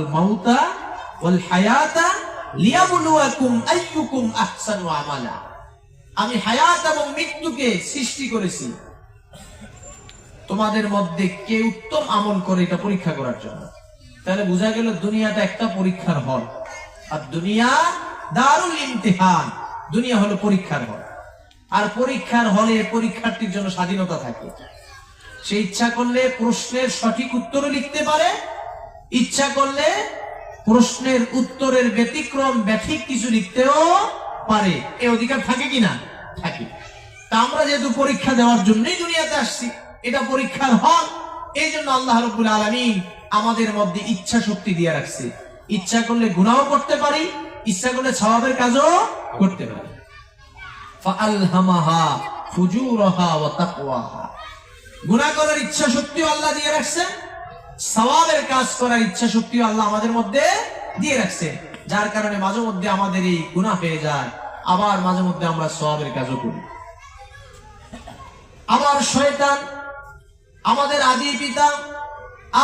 খালাকাল মাউতা, ওয়াল হায়াতা লিয়াবলুয়াকুম আইয়ুকুম আমি হায়াত এবং মৃত্যুকে সৃষ্টি করেছি। তোমাদের মধ্যে কে উত্তম আমল করে এটা পরীক্ষা করার জন্য? তাহলে বোঝা গেল দুনিয়াটা একটা পরীক্ষার হল। আর দুনিয়া দারুল ইমতিহান। দুনিয়া হলো পরীক্ষার হল। আর পরীক্ষার হলে পরীক্ষার্থীর জন্য স্বাধীনতা থাকে। সে ইচ্ছা করলে প্রশ্নের সঠিক উত্তরও লিখতে পারে ইচ্ছা করলে প্রশ্নের উত্তরের ব্যতিক্রম ব্যথিক কিছু লিখতেও পারে। এ অধিকার থাকে কি না? থাকে। তা আমরা যেহেতু পরীক্ষা দেওয়ার জন্যই দুনিয়াতে আসছি, এটা পরীক্ষার হক। এই জন্য আল্লাহ রবুল আলমী আমাদের মধ্যে ইচ্ছা শক্তি দিয়ে রাখছে। ইচ্ছা করলে গুণাও করতে পারি, ইচ্ছা করলে স্বভাবের কাজও করতে পারি। গুণা করার ইচ্ছা শক্তিও আল্লাহ দিয়ে রাখছেন সওয়াবের কাজ করার ইচ্ছা শক্তিও আল্লাহ আমাদের মধ্যে দিয়ে রাখছেন যার কারণে মাঝে মধ্যে আমাদের এই গুনাহ হয়ে যায়। আবার মাঝে মধ্যে আমরা সওয়াবের কাজও করি। আবার শয়তান আমাদের আদি পিতা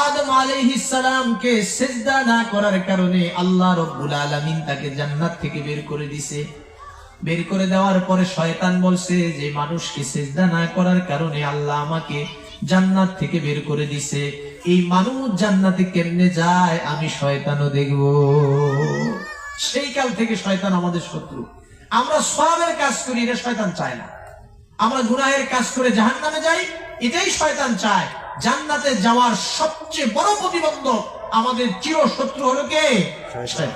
আদম আলাইহিস সালামকে সেজদা না করার কারণে আল্লাহ রব্বুল আলামিন তাকে জান্নাত থেকে বের করে দিছে। বের করে দেওয়ার পরে শয়তান বলছে যে, মানুষকে সেজদা না করার কারণে আল্লাহ আমাকে জান্নাত থেকে বের করে দিছে। এই মানুষ জান্নাতে কেমনে যায় আমি শয়তানও দেখব। সেই কাল থেকে শয়তান আমাদের শত্রু। আমরা সবের কাজ করি এটা শয়তান চায় না। আমরা গুনাহের কাজ করে জাহান নামে যাই এটাই শয়তান চায়। জান্নাতে যাওয়ার সবচেয়ে বড় প্রতিবন্ধক আমাদের চির শত্রু হলো কে? শয়তান।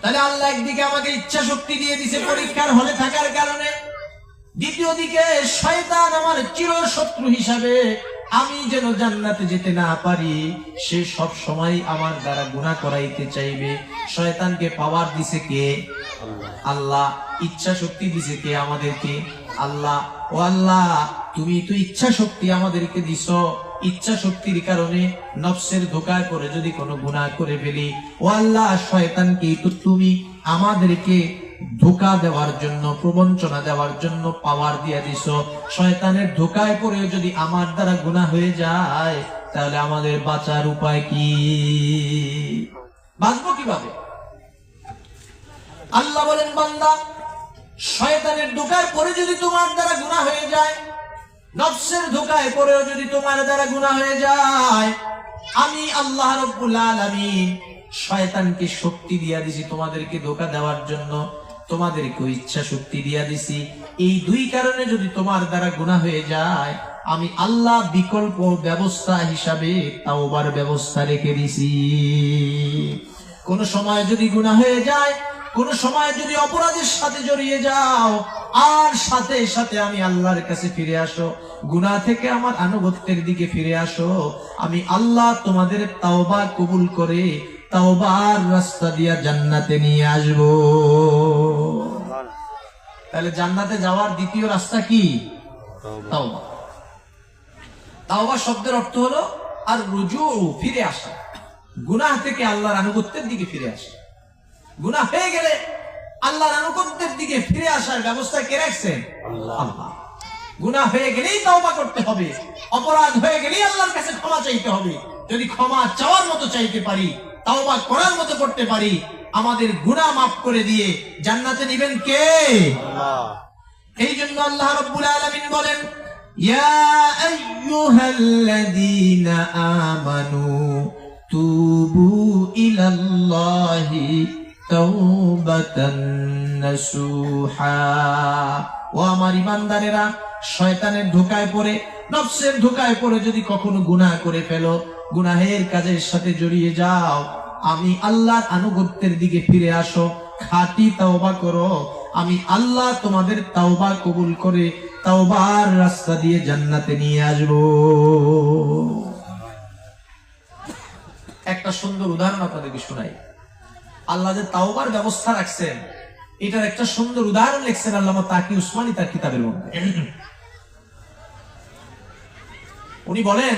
তাহলে আল্লাহ একদিকে আমাকে ইচ্ছা শক্তি দিয়ে দিছে পরীক্ষার হলে থাকার কারণে দ্বিতীয় দিকে শয়তান আমার চির শত্রু হিসাবে আমি যেন জান্নাতে যেতে না পারি, সে সব সময় আমার দ্বারা গুনাহ করাইতে চাইবে। শয়তানকে পাওয়ার দিছে কে? আল্লাহ। ইচ্ছা শক্তি দিছে কে আমাদেরকে? আল্লাহ। ও আল্লাহ, তুমি তো ইচ্ছা শক্তি আমাদেরকে দিছ। ইচ্ছা শক্তির কারণে নফসের ধোকায় পড়ে যদি কোনো গুনাহ করে ফেলি। ও আল্লাহ, শয়তানকে তো তুমি আমাদেরকে ধোকা দেওয়ার জন্য, প্রবঞ্চনা দেওয়ার জন্য পাওয়ার দিয়ে দিছ শয়তানের ধোকায় পড়ে যদি আমার দ্বারা গুনাহ হয়ে যায়, তাহলে আমাদের বাঁচার উপায় কি? বাঁচবো কীভাবে? আল্লাহ বলেন, বান্দা, শয়তানের ধোকায় পড়ে যদি তোমার দ্বারা গুনাহ হয়ে যায়, নফসের ধোকায় পড়েও যদি তোমার দ্বারা গুনাহ হয়ে যায়, আমি আল্লাহ রব্বুল আলামিন শয়তানকে শক্তি দিয়া দিছি তোমাদেরকে ধোকা দেওয়ার জন্য। তোমাদেরকে ইচ্ছা শক্তি দিয়া দিছি। এই দুই কারণে যদি তোমার দ্বারা গুনাহ হয়ে যায়, আমি আল্লাহ বিকল্প ব্যবস্থা হিসাবে তাওবার ব্যবস্থা রেখে দিছি। কোন সময় যদি গুনাহ হয়ে যায়, কোন সময় যদি অপরাধের সাথে জড়িয়ে যাও, আর সাথে সাথে আমি আল্লাহর কাছে ফিরে আসো, গুনাহ থেকে আমার আনুগত্যের দিকে ফিরে আসো, আমি আল্লাহ তোমাদের তাওবা কবুল করে তাওবার রাস্তা দিয়া জান্নাতে নিয়ে আসব। তাহলে জান্নাতে যাওয়ার দ্বিতীয় রাস্তা কি? তাওবা। তাওবা। শব্দের অর্থ হলো আর রুজু ফিরে আসা। গুনাহ থেকে আল্লাহর আনুগত্যের দিকে ফিরে আসা। গুনাহ হয়ে গেলে আল্লাহর আনুগত্যের দিকে ফিরে আসার ব্যবস্থা কে রাখছেন আল্লাহ। গুনাহ হয়ে গেলেই তওবা করতে হবে। অপরাধ হয়ে গেলেই আল্লাহর কাছে ক্ষমা চাইতে হবে। যদি ক্ষমা চাওয়ার মতো চাইতে পারি তওবা করার মতো করতে পারি আমাদের গুনাহ মাফ করে দিয়ে জান্নাতে নিবেন কে? এই জন্য আল্লাহ রব্বুল আলামিন বলেন ইয়া আইয়ুহাল্লাযীনা আমানু তুবু ইলাল্লাহি তাওবাতান নাসুহা। ও আমার ইমানদারেরা শয়তানের ধোকায় পড়ে নফসের ধোকায় পড়ে যদি কখনো গুনাহ করে ফেলো গুনাহের কাজের সাথে জড়িয়ে যাও। আমি আল্লাহর আনুগত্যের দিকে ফিরে আসো, খাঁটি তাওবা করো। আমি আল্লাহ তোমাদের তাওবা কবুল করে তাওবার রাস্তা দিয়ে জান্নাতে নিয়ে আসব। একটা সুন্দর উদাহরণ আপনাদেরকে শোনাই। আল্লাহ যে তাওবার ব্যবস্থা রাখছেন, এটার একটা সুন্দর উদাহরণ লিখছেন আল্লাহ তাকি উসমানী তার কিতাবের মধ্যে। উনি বলেন,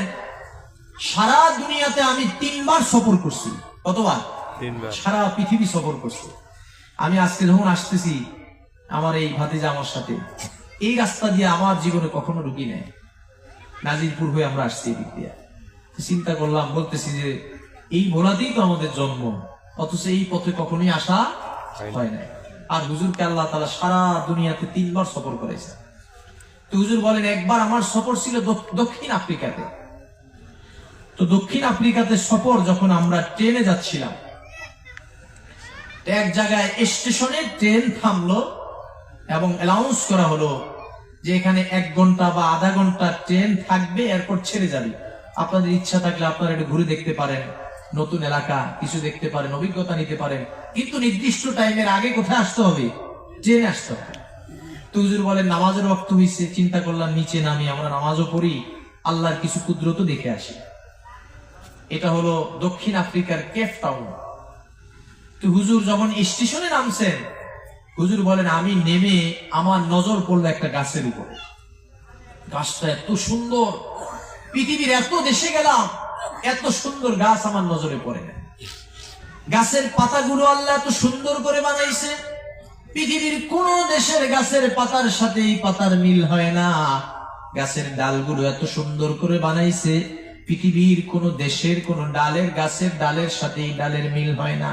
সারা দুনিয়াতে আমি তিনবার সফর করছি। কতবার? সারা পৃথিবী সফর করছি। আমি আজকে যখন আসতেছি আমার এই ভাতিজা আমার সাথে এই রাস্তা দিয়ে আমার জীবনে কখনো ঢুকি নেই। নাজিরপুর হয়ে আমরা আসছি এদিক দিয়ে। চিন্তা করলাম বলতেছি যে এই ভোলাতেই তো আমাদের জন্ম অথচ এই পথে কখনোই আসা হয় না। আর হুজুরকে আল্লাহ তালা সারা দুনিয়াতে তিনবার সফর করেছে তো হুজুর বলেন একবার আমার সফর ছিল দক্ষিণ আফ্রিকাতে। তো দক্ষিণ আফ্রিকাতে সফর যখন আমরা ট্রেনে যাচ্ছিলাম এক জায়গায় স্টেশনে ট্রেন থামলো এবং অ্যানাউন্স করা হলো যে এখানে এক ঘণ্টা বা আধা ঘণ্টা ট্রেন থাকবে, এরপর ছেড়ে যাবে। আপনাদের ইচ্ছা থাকলে আপনারা একটু ঘুরে দেখতে পারেন। নতুন এলাকা, কিছু দেখতে পারেন, অভিজ্ঞতা নিতে পারেন। কিন্তু নির্দিষ্ট টাইমের আগে কোথায় আসতে হবে? ট্রেনে আসতে হবে। তুজুর বলেন, নামাজের রক্ত হয়েছে চিন্তা করলাম নিচে নামি, আমরা নামাজও পড়ি, আল্লাহর কিছু কুদরত দেখে আসি। এটা হলো দক্ষিণ আফ্রিকার কেপ টাউন। তো হুজুর যখন স্টেশনে নামছেন, হুজুর বলেন, আমি নেমে আমার নজর পড়ল একটা গাছের উপরে। গাছটা এত সুন্দর, পৃথিবীর এত দেশে গেলাম, এত সুন্দর গাছ আমার নজরে পড়ে না গাছের পাতাগুলো আল্লাহ এত সুন্দর করে বানাইছে, পৃথিবীর কোন দেশের গাছের পাতার সাথে এই পাতার মিল হয় না। গাছের ডালগুলো এত সুন্দর করে বানাইছে পৃথিবীর কোন দেশের, কোন ডালের, গাছের ডালের সাথে এই ডালের মিল হয় না।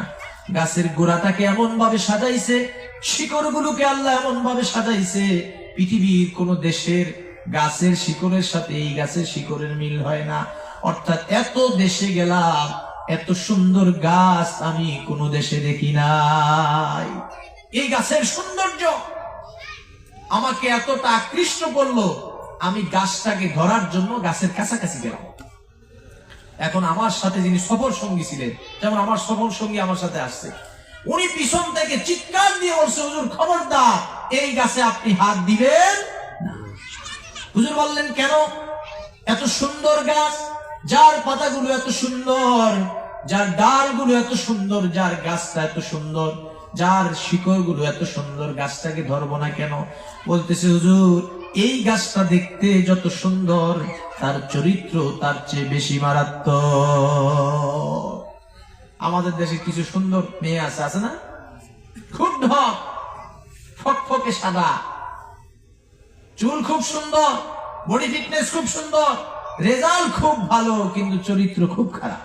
গাছের গোড়াটাকে এমন ভাবে সাজাইছে শিকড় গুলোকে আল্লাহ এমন ভাবে সাজাইছে, পৃথিবীর কোন দেশের গাছের শিকড়ের সাথে এই গাছের শিকড়ের মিল হয় না। অর্থাৎ এত দেশে গেলাম, এত সুন্দর গাছ আমি কোন দেশে দেখি নাই। এই গাছের সৌন্দর্য আমাকে এতটা আকৃষ্ট করল, আমি গাছটাকে ধরার জন্য গাছের কাছাকাছি গেলাম। এখন আমার সাথে যিনি সফর সঙ্গী ছিলেন, যেমন আমার সফর সঙ্গী আমার সাথে আসছে। উনি পিছন থেকে চিৎকার দিয়ে বলছে, হুজুর, খবরদার, এই গাছে আপনি হাত দিবেন হুজুর বললেন, কেন? এত সুন্দর গাছ, যার পাতাগুলো এত সুন্দর, যার ডালগুলো এত সুন্দর, যার গাছটা এত সুন্দর, যার শিকড়গুলো এত সুন্দর, গাছটাকে ধরবো না কেন? বলতেছে, হুজুর এই গাছটা দেখতে যত সুন্দর, তার চরিত্র তার চেয়ে বেশি মারাত্মক। আমাদের দেশে কিছু সুন্দর মেয়ে আছে আছে না? খুব ঢক ফকফকে সাদা। চুল খুব সুন্দর, বডি ফিটনেস খুব সুন্দর, রেজাল্ট খুব ভালো, কিন্তু চরিত্র খুব খারাপ।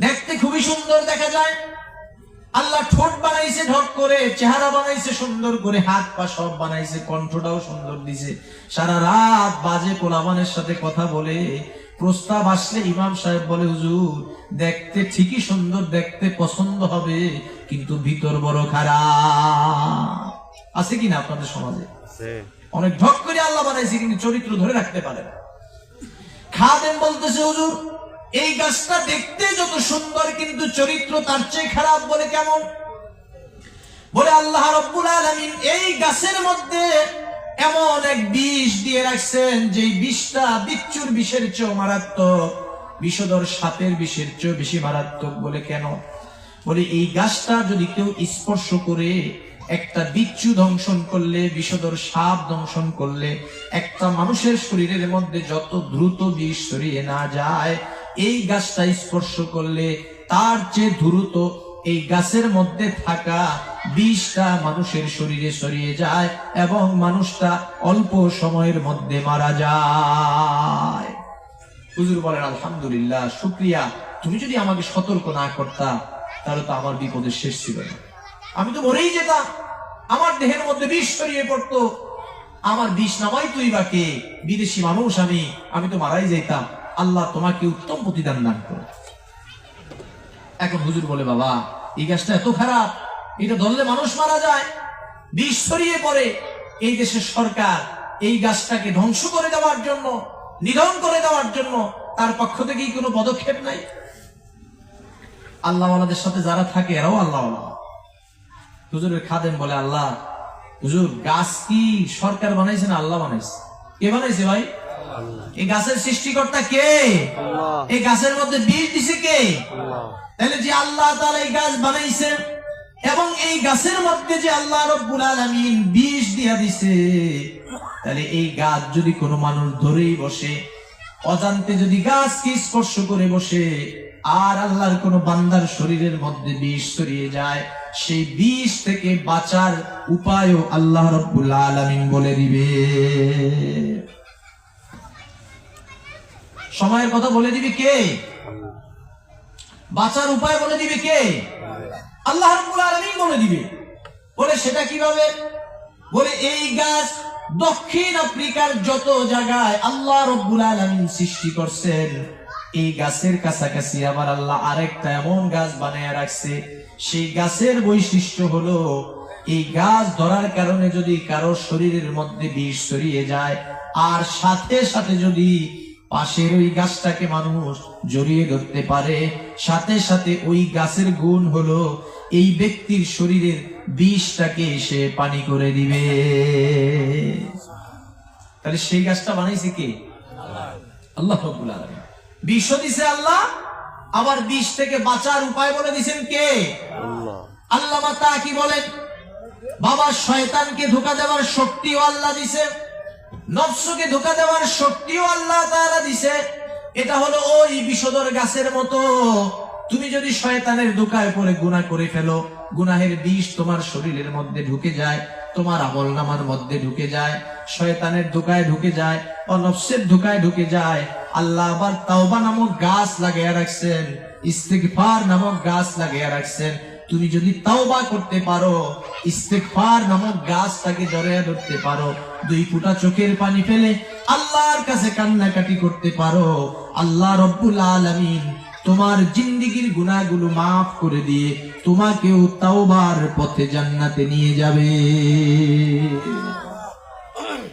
দেখতে খুবই সুন্দর দেখা যায়। আল্লাহ ঠোঁট বানাইছে ঢক করে চেহারা বানাইছে সুন্দর করে হাত পা সব বানাইছে কণ্ঠটাও সুন্দর দিছে। সারা রাত বাজে পোলাবানের সাথে কথা বলে প্রস্তাব আসলে ইমাম সাহেব বলে হুজুর দেখতে ঠিকই সুন্দর দেখতে পছন্দ হবে কিন্তু ভিতর বড় খারাপ। আছে কিনা আপনাদের সমাজে? অনেক ঢক করে আল্লাহ বানাইছে কিন্তু চরিত্র ধরে রাখতে পারে। খাদেম বলতেছে হুজুর এই গাছটা দেখতে যত সুন্দর, কিন্তু চরিত্র তার চেয়ে খারাপ বলে কেমন? বলে আল্লাহ রব্বুল আলামিন এই গাছের মধ্যে এমন এক বিষ দিয়ে রাখছেন যে বিষটা বিচ্ছুর বিষের চেয়েও মারাত্মক, বিষধর সাপের বিষের চেয়েও বেশি মারাত্মক বলে কেন? বলে এই গাছটা যদি কেউ স্পর্শ করে, একটা বিচ্ছু ধ্বংসন করলে, বিষধর সাপ দংশন করলে, একটা মানুষের শরীরের মধ্যে যত দ্রুত বিষ ছড়িয়ে না যায় এই গাছটা স্পর্শ করলে তার চেয়ে দ্রুত এই গাছের মধ্যে থাকা বিষটা মানুষের শরীরে সরিয়ে যায় এবং মানুষটা অল্প সময়ের মধ্যে মারা যায়। হুজুর বলেন, আলহামদুলিল্লাহ, শুক্রিয়া। তুমি যদি আমাকে সতর্ক না করতা, তাহলে তো আমার বিপদের শেষ ছিল না। আমি তো মরেই যেতাম। আমার দেহের মধ্যে বিষ ছড়িয়ে পড়তো। আমার বিষ নামাই তুই বাকে বিদেশি মানুষ আমি আমি তো মারাই যেতাম আল্লাহ তোমাকে উত্তম প্রতিদান দান করো এখন হুজুর বলে, বাবা, এই গাছটা এত খারাপ, এটা ধরলে মানুষ মারা যায়। বিষ ছড়িয়ে পড়ে। এই দেশের সরকার এই গাছটাকে ধ্বংস করে দেওয়ার জন্য, নিধন করে দেওয়ার জন্য তার পক্ষ থেকেই কোনো পদক্ষেপ নাই। আল্লাহ সাথে যারা থাকে, এরাও আল্লাহ হুজুরের খাদেম বলে, আল্লাহ, হুজুর, গাছ কি সরকার বানাইছে না আল্লাহ বানাইছে? কে বানাইছে ভাই? এই গাছের সৃষ্টিকর্তা কে? এই গাছের মধ্যে বীজ দিছে কে? তাহলে যে আল্লাহ তাআলা এই গাছ বানাইছে এবং এই গাছের মধ্যে যে আল্লাহ রব্বুল আলামিন বিষ দিয়া দিছে তাহলে এই গাছ যদি কোনো মানুষ ধরেই বসে অজান্তে যদি গাছকে স্পর্শ করে বসে আর আল্লাহর কোন বান্দার শরীরের মধ্যে বিষ ছড়িয়ে যায় সেই বিষ থেকে বাঁচার উপায়ও আল্লাহ রব্বুল আলামিন বলে দিবে। সময়ের কথা বলে দিবি কে? বাঁচার উপায় বলে দিবে কে? আল্লাহ রাব্বুল আলামিন বলে দিবে। বলে সেটা কীভাবে? বলে এই গাছ দক্ষিণ আফ্রিকার যত জায়গায় আল্লাহ রব্বুল আলামিন সৃষ্টি করছেন এই গাছের কাছাকাছি আবার আল্লাহ আরেকটা এমন গাছ বানায় রাখছে। সেই গাছের বৈশিষ্ট্য হলো এই গাছ ধরার কারণে যদি কারও শরীরের মধ্যে বিষ ছড়িয়ে যায় আর সাথে সাথে যদি পাশের ওই গাছটাকে মানুষ জড়িয়ে ধরতে পারে। সাথে সাথে ওই গাছের গুণ হলো এই ব্যক্তির শরীরের বিষটাকে সে পানি করে দিবে। তাহলে সেই গাছটা বানাইছে কে? আল্লাহ রাব্বুল বিষ দিছে আল্লাহ আবার বিষ থেকে বাঁচার উপায় বলে দিছেন কে? আল্লাহ। মাতা কি বলেন? বাবা শয়তানকে ধোকা দেওয়ার শক্তিও আল্লাহ দিছে নফসকে ধোকা দেওয়ার শক্তিও আল্লাহ তাআলা দিছে। এটা হলো ওই বিষধর গাছের মতো। তুমি যদি শয়তানের ধোকায় পড়ে গুনাহ করে ফেলো, গুনাহের বিষ তোমার শরীরের মধ্যে ঢুকে যায়, তোমার আমল নামার মধ্যে ঢুকে যায়, শয়তানের ধোকায় ঢুকে যায় ও নফসের ধোকায় ঢুকে যায়, আল্লাহ আবার তাওবা নামক গাছ লাগিয়ে রাখছেন, ইস্তিগফার নামক গাছ লাগিয়ে রাখছেন। তুমি যদি তাওবা করতে পারো, ইস্তেগফার নামক গাছটাকে জড়িয়ে ধরতে পারো দুই ফুটা চোখের পানি ফেলে আল্লাহর কাছে কান্নাকাটি করতে পারো। আল্লাহ রব্বুল আলমিন তোমার জিন্দিগির গুণাগুলো মাফ করে দিয়ে তোমাকেও তাওবার পথে জান্নাতে নিয়ে যাবে।